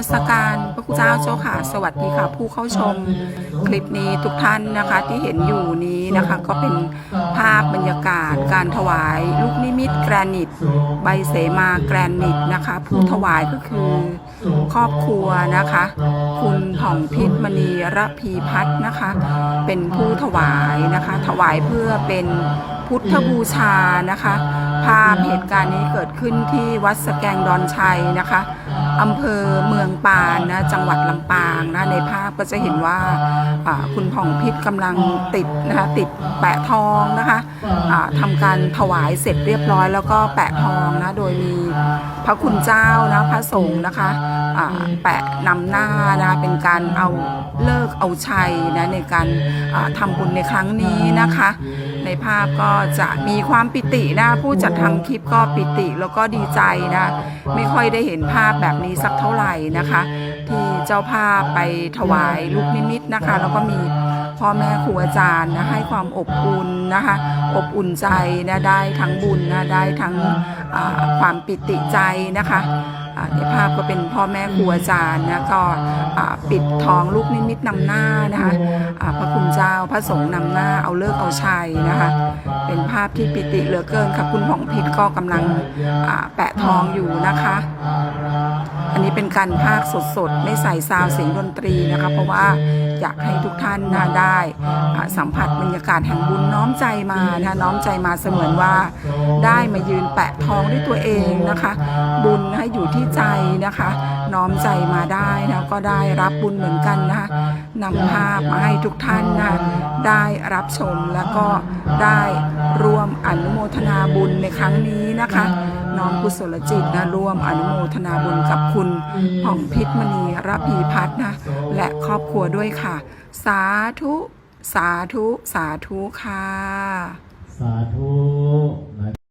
มัสการพระคุณเจ้าเจ้าค่ะ สวัสดีค่ะ ผู้เข้าชมคลิปนี้ทุกท่านนะคะที่เห็นอยู่นี้นะคะ ก็เป็นภาพบรรยากาศการถวาย ลูกนิมิตแกรนิต ใบเสมาแกรนิตนะคะ ผู้ถวายก็คือครอบครัวนะคะ คุณผ่องพิษมณีระพีพัฒน์นะคะ เป็นผู้ถวายนะคะ ถวายเพื่อเป็นพุทธบูชานะคะ ภาพเหตุการณ์นี้เกิดขึ้นที่วัดสแกงดอนชัยนะคะ อำเภอเมืองปานนะจังหวัดลำปางนะในภาพก็จะเห็นว่าอ่าคุณผ่องพิษกำลังติดนะคะติดแปะทองนะคะอ่าทำการถวายเสร็จเรียบร้อย แล้วก็แปะทองนะโดยมีพระคุณเจ้านะพระสงฆ์นะคะอ่าแปะนำหน้านะเป็นการเอาเลิกษ์เอาชัยนะในการอ่าทำบุญในครั้งนี้นะคะ ในภาพก็จะมีความปิตินะ ผู้จัดทำคลิปก็ปิติแล้วก็ดีใจนะ ไม่ค่อยได้เห็นภาพแบบนี้สักเท่าไหร่นะคะ ที่เจ้าภาพไปถวายลูกนิมิตนะคะ แล้วก็มีพ่อแม่ครูอาจารย์นะให้ความอบอุ่นนะคะ อบอุ่นใจนะได้ทั้งบุญนะได้ทั้งความปิติใจนะคะ ในภาพก็เป็นพ่อแม่ครูอาจารย์นะก็ปิดทองลูกนิมิตนำหน้านะคะพระคุณเจ้าพระสงฆ์นำหน้าเอาเลิกเอาชัยนะคะ เป็นภาพที่ปิติเหลือเกินค่ะคุณผ่องพิษก็กำลังแปะทองอยู่นะคะ อันนี้เป็นการภาคสดๆ ไม่ใส่ซาวเสียงดนตรีนะคะ เพราะว่าอยากให้ทุกท่านนะได้สัมผัสบรรยากาศแห่งบุญน้อมใจมานะคะน้อมใจมาเสมือนว่า ได้มายืนแปะทองด้วยตัวเองนะคะ บุญให้อยู่ที่ใจนะคะ น้อมใจมาได้นะก็ได้รับบุญเหมือนกันนะคะนำภาพมาให้ทุกท่านนะได้รับชมแล้วก็ได้ร่วมอนุโมทนาบุญในครั้งนี้นะคะ น้อมกุศลจิตนะร่วมอนุโมทนาบุญกับคุณผ่องพิษมณีระพีพัฒน์นะ และครอบครัวด้วยค่ะ สาธุ สาธุ สาธุค่ะ สาธุ